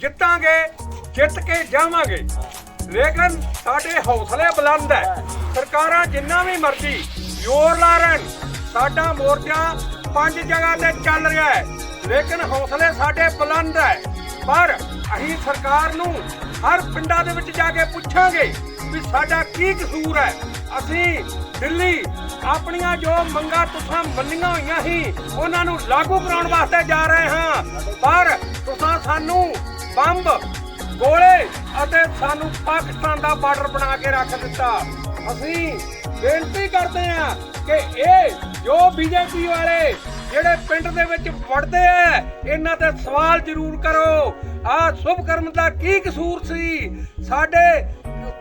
ਜਿੱਤਾਂਗੇ, ਜਿੱਤ ਕੇ ਜਾਵਾਂਗੇ। ਲੇਕਿਨ ਸਾਡੇ ਹੌਸਲੇ ਬੁਲੰਦ ਹੈ। ਸਰਕਾਰਾਂ ਜਿੰਨਾ ਵੀ ਮਰਜ਼ੀ ਜ਼ੋਰ ਲਾ ਰਹਿਣ। ਸਾਡਾ ਮੋਰਚਾ ਪੰਜ ਜਗ੍ਹਾ ਤੇ ਚੱਲ ਰਿਹਾ ਹੈ। ਲੇਕਿਨ ਹੌਸਲੇ ਸਾਡੇ ਬੁਲੰਦ ਹੈ। ਪਰ ਅਸੀਂ ਸਰਕਾਰ ਨੂੰ ਹਰ ਪਿੰਡਾਂ ਦੇ ਵਿੱਚ ਜਾ ਕੇ ਪੁੱਛਾਂਗੇ ਵੀ ਸਾਡਾ ਕੀ ਕਸੂਰ ਹੈ। ਅਸੀਂ ਦਿੱਲੀ ਆਪਣੀਆਂ ਜੋ ਮੰਗਾਂ ਤੁਸਾਂ ਮੰਨੀਆਂ ਹੋਈਆਂ ਸੀ, ਉਹਨਾਂ ਨੂੰ ਲਾਗੂ ਕਰਾਉਣ ਵਾਸਤੇ ਜਾ ਰਹੇ ਹਾਂ। ਪਰ ਤੁਸਾਂ ਸਾਨੂੰ ਬੰਬ, ਗੋਲੇ ਅਤੇ ਸਾਨੂੰ ਪਾਕਿਸਤਾਨ ਦਾ ਬਾਰਡਰ ਬਣਾ ਕੇ ਰੱਖ ਦਿੱਤਾ। ਅਸੀਂ ਬੇਨਤੀ ਕਰਦੇ ਹਾਂ ਕਿ ਇਹ ਜੋ ਬੀਜੇਪੀ ਵਾਲੇ ਜਿਹੜੇ ਪਿੰਡ ਦੇ ਵਿੱਚ ਵੜਦੇ ਆ, ਇਹਨਾਂ ਤੇ ਸਵਾਲ ਜ਼ਰੂਰ ਕਰੋ। ਆ ਸ਼ੁਭ ਕਰਮ ਦਾ ਕੀ ਕਸੂਰ ਸੀ? ਸਾਡੇ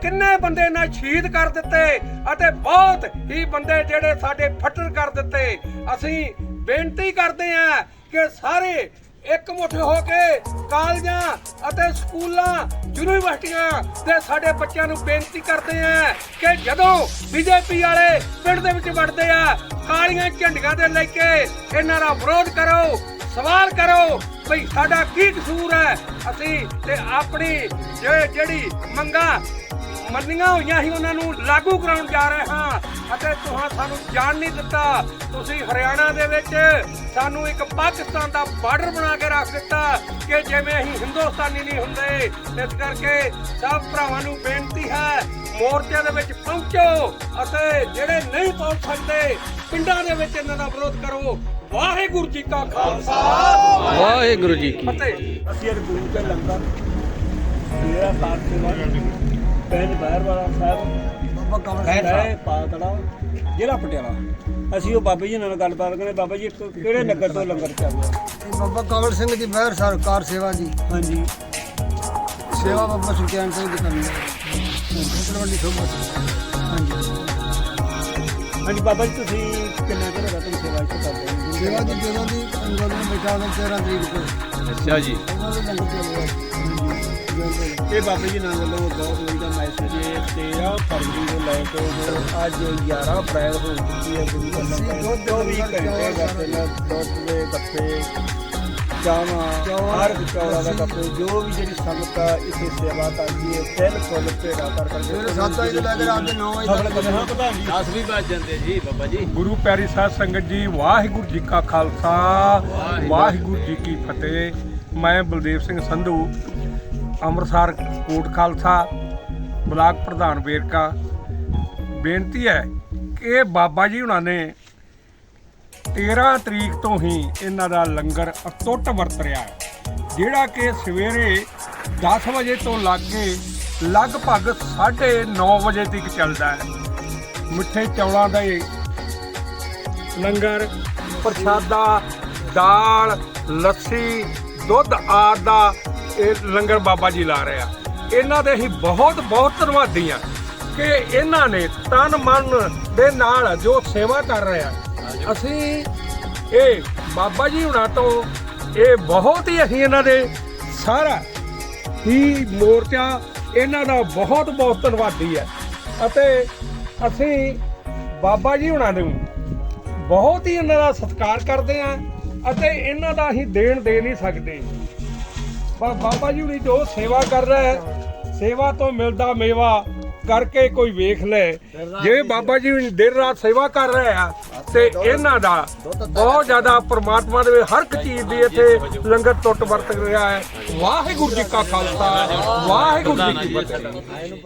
ਕਿੰਨੇ ਬੰਦੇ ਨਾ ਸ਼ਹੀਦ ਕਰ ਦਿੱਤੇ ਅਤੇ ਬਹੁਤ ਹੀ ਬੰਦੇ ਜਿਹੜੇ ਸਾਡੇ ਫੱਟੜ ਕਰ ਦਿੱਤੇ। ਅਸੀਂ ਬੇਨਤੀ ਕਰਦੇ ਹਾਂ ਕਿ ਸਾਰੇ ਇੱਕ ਹੋ ਕੇ ਕਾਲਜਾਂ ਅਤੇ ਸਕੂਲਾਂ, ਯੂਨੀਵਰਸਿਟੀਆਂ ਤੇ ਸਾਡੇ ਬੱਚਿਆਂ ਨੂੰ ਬੇਨਤੀ ਕਰਦੇ ਆ ਕਿ ਜਦੋਂ ਬੀਜੇਪੀ ਵਾਲੇ ਪਿੰਡ ਦੇ ਵਿੱਚ ਵੜਦੇ ਆ, ਕਾਲੀਆਂ ਝੰਡੀਆਂ ਦੇ ਲੈ ਕੇ ਇਹਨਾਂ ਦਾ ਵਿਰੋਧ ਕਰੋ, ਸਵਾਲ ਕਰੋ ਭਈ ਸਾਡਾ ਕੀ ਕਸੂਰ ਹੈ? ਅਸੀਂ ਤੇ ਆਪਣੀ ਜਿਹੜੀ ਮੰਗਾ ਮੰਨੀਆਂ ਹੋਈਆਂ ਸੀ ਉਹਨਾਂ ਨੂੰ ਲਾਗੂ ਕਰਾਉਣ ਜਾ ਰਹੇ ਹਾਂ। ਅਤੇ ਤੁਹਾਂ ਸਾਨੂੰ ਜਾਣ ਨਹੀਂ ਦਿੱਤਾ। ਤੁਸੀਂ ਹਰਿਆਣਾ ਦੇ ਵਿੱਚ ਸਾਨੂੰ ਇੱਕ ਪਾਕਿਸਤਾਨ ਦਾ ਬਾਰਡਰ ਬਣਾ ਕੇ ਰੱਖ ਦਿੱਤਾ ਕਿ ਜਿਵੇਂ ਅਸੀਂ ਹਿੰਦੁਸਤਾਨੀ ਨਹੀਂ ਹੁੰਦੇ ਇਸ ਕਰਕੇ ਸਭ ਭਰਾਵਾਂ ਨੂੰ ਬੇਨਤੀ ਹੈ ਮੋਰਚੇ ਦੇ ਵਿੱਚ ਪਹੁੰਚੋ ਅਤੇ ਜਿਹੜੇ ਨਹੀਂ ਪਹੁੰਚ ਸਕਦੇ ਪਿੰਡਾਂ ਦੇ ਵਿੱਚ ਇਹਨਾਂ ਦਾ ਵਿਰੋਧ ਕਰੋ। ਵਾਹਿਗੁਰੂ ਜੀ ਕਾ ਖਾਲਸਾ। ਵਾਹਿਗੁਰੂ ਜੀ ਕੀ ਫਤਿਹ ਅਸੀਂ ਅੱਜ ਗੁਰੂ ਕੇ ਲੰਗਰ ਮੇਰਾ ਪਾਠ ਸੇਵਾ ਪਿੰਡ ਬਾਹਰ ਵਾਲਾ ਸਾਹਿਬ। ਬਾਬਾ ਕਮਲ ਸਿੰਘ ਪਾਤੜਾ ਜ਼ਿਲ੍ਹਾ ਪਟਿਆਲਾ। ਅਸੀਂ ਉਹ ਬਾਬਾ ਜੀ ਨਾਲ ਗੱਲਬਾਤ ਕਰੇ ਬਾਬਾ ਜੀ ਕਿਹੜੇ ਨਗਰ ਤੋਂ ਲੰਗਰ ਚੱਲ ਰਿਹਾ? ਇਹ ਬਾਬਾ ਕਮਲ ਸਿੰਘ ਦੀ ਮਹਿਰ ਸਰਕਾਰ ਸੇਵਾ ਜੀ। ਹਾਂਜੀ। ਸੇਵਾ ਬਾਬਾ ਸੁਖਚੈਨ ਸਿੰਘ ਦੀ ਕਰਨੀ। ਹੈ ਸੋਭਾ ਹਾਂਜੀ। ਹਾਂਜੀ ਬਾਬਾ ਜੀ ਤੁਸੀਂ ਕਿੰਨਾ ਗਿਆ ਤੁਹਾਨੂੰ ਸੇਵਾ ਇੱਥੇ ਕਰਦੇ ਹੋ? ਸੇਵਾ ਦੀ ਜਦੋਂ ਦੀ ਅੰਦੋਲਨ ਬੈਠਾ ਉਹਦਾ 13 ਤਰੀਕ ਤੋਂ। ਅੱਛਾ ਜੀ। ਉਹਨਾਂ ਦੇ ਲੰਗਰ ਚੱਲ ਰਿਹਾ। ਹਾਂਜੀ ਇਹ ਬਾਬਾ ਜੀ ਨਾਲ ਵੱਲੋਂ ਬਹੁਤ ਵਧੀਆ ਮੈਸੇਜ ਹੈ 13 ਫਰਵਰੀ ਤੋਂ ਲੈ ਕੇ ਜੋ ਅੱਜ 11 ਅਪ੍ਰੈਲ ਹੋ ਚੁੱਕੀ ਹੈ। ਗੁਰੂ ਦਾ ਲੰਗਰ ਜੋ ਵੀ ਘੰਟੇ ਕਰਦੇ ਨੇ ਦੁੱਧ ਦੇ ਗੱਫੇ ਚਾਵਾਂ ਹਰ ਚੌੜਾ ਦਾ ਗੱਫੇ ਜੋ ਵੀ ਜਿਹੜੀ ਸੰਗਤ ਆ ਇਸੇ ਸੇਵਾ ਕਰਦੀ ਹੈ। ਬਿਲਕੁਲ ਭੇੜਾ ਕਰ ਕਰਕੇ ਸਵੇਰੇ 7 ਵਜੇ ਤੋਂ ਲੈ ਕੇ ਰਾਤ ਦੇ 9 ਵਜੇ ਤੱਕ ਕੋਲ ਹਾਂ ਪ੍ਰਧਾਨ ਜੀ 10 ਵੀ ਵੱਜ ਜਾਂਦੇ ਜੀ ਬਾਬਾ ਜੀ। ਗੁਰੂ ਪਿਆਰੀ ਸਾਧ ਸੰਗਤ ਜੀ ਵਾਹਿਗੁਰੂ ਜੀ ਕਾ ਖਾਲਸਾ। ਵਾਹਿਗੁਰੂ ਜੀ ਕੀ ਫਤਿਹ। ਮੈਂ ਬਲਦੇਵ ਸਿੰਘ ਸੰਧੂ ਅੰਮ੍ਰਿਤਸਰ, ਕੋਟ ਖਾਲਸਾ, ਬਲਾਕ ਪ੍ਰਧਾਨ ਵੇਰਕਾ। ਬੇਨਤੀ ਹੈ ਕਿ ਇਹ ਬਾਬਾ ਜੀ ਹੁਣਾਂ ਨੇ 13 ਤਰੀਕ ਤੋਂ ਹੀ ਇਹਨਾਂ ਦਾ ਲੰਗਰ ਅਟੁੱਟ ਵਰਤ ਰਿਹਾ ਹੈ, ਜਿਹੜਾ ਕਿ ਸਵੇਰੇ 10 ਵਜੇ ਤੋਂ ਲੱਗ ਕੇ ਲਗਭਗ 9:30 ਵਜੇ ਤੱਕ ਚੱਲਦਾ ਹੈ। ਮਿੱਠੇ ਚੌਲਾਂ ਦਾ ਇਹ ਲੰਗਰ, ਪ੍ਰਸ਼ਾਦਾ, ਦਾਲ, ਲੱਸੀ, ਦੁੱਧ ਆਦਿ ਦਾ ਇਹ ਲੰਗਰ ਬਾਬਾ ਜੀ ਲਾ ਰਹੇ ਆ। ਇਹਨਾਂ ਦੇ ਅਸੀਂ ਬਹੁਤ ਬਹੁਤ ਧੰਨਵਾਦੀ ਆ ਕਿ ਇਹਨਾਂ ਨੇ ਤਨ ਮਨ ਦੇ ਨਾਲ ਜੋ ਸੇਵਾ ਕਰ ਰਹੇ ਆ, ਅਸੀਂ ਇਹ ਬਾਬਾ ਜੀ ਹੁਣਾਂ ਤੋਂ ਇਹ ਬਹੁਤ ਹੀ ਅਸੀਂ ਇਹਨਾਂ ਦੇ ਸਾਰਾ ਹੀ ਮੋਰਚਾ ਇਹਨਾਂ ਦਾ ਬਹੁਤ ਬਹੁਤ ਧੰਨਵਾਦੀ ਹੈ ਅਤੇ ਅਸੀਂ ਬਾਬਾ ਜੀ ਹੁਣਾਂ ਨੂੰ ਬਹੁਤ ਹੀ ਇਹਨਾਂ ਦਾ ਸਤਿਕਾਰ ਕਰਦੇ ਹਾਂ ਅਤੇ ਇਹਨਾਂ ਦਾ ਅਸੀਂ ਦੇਣ ਦੇ ਨਹੀਂ ਸਕਦੇ। ਪਰ ਬਾਬਾ ਜੀ ਹੁਣੀ ਜੋ ਸੇਵਾ ਕਰ ਰਿਹਾ ਹੈ, ਸੇਵਾ ਤੋਂ ਮਿਲਦਾ ਮੇਵਾ ਕਰਕੇ ਕੋਈ ਵੇਖ ਲੈ। ਜੇ ਬਾਬਾ ਜੀ ਦਿਨ ਰਾਤ ਸੇਵਾ ਕਰ ਰਹੇ ਆ, ਤੇ ਇਹਨਾਂ ਦਾ ਬਹੁਤ ਜ਼ਿਆਦਾ ਪ੍ਰਮਾਤਮਾ ਦੇ ਹਰ ਇੱਕ ਚੀਜ਼ ਦੀ ਇੱਥੇ ਲੰਗਰ ਟੁੱਟ ਵਰਤ ਰਿਹਾ ਹੈ। ਵਾਹਿਗੁਰੂ ਜੀ ਕਾ ਖਾਲਸਾ, ਵਾਹਿਗੁਰੂ ਜੀ ਕੀ ਫਤਿਹ।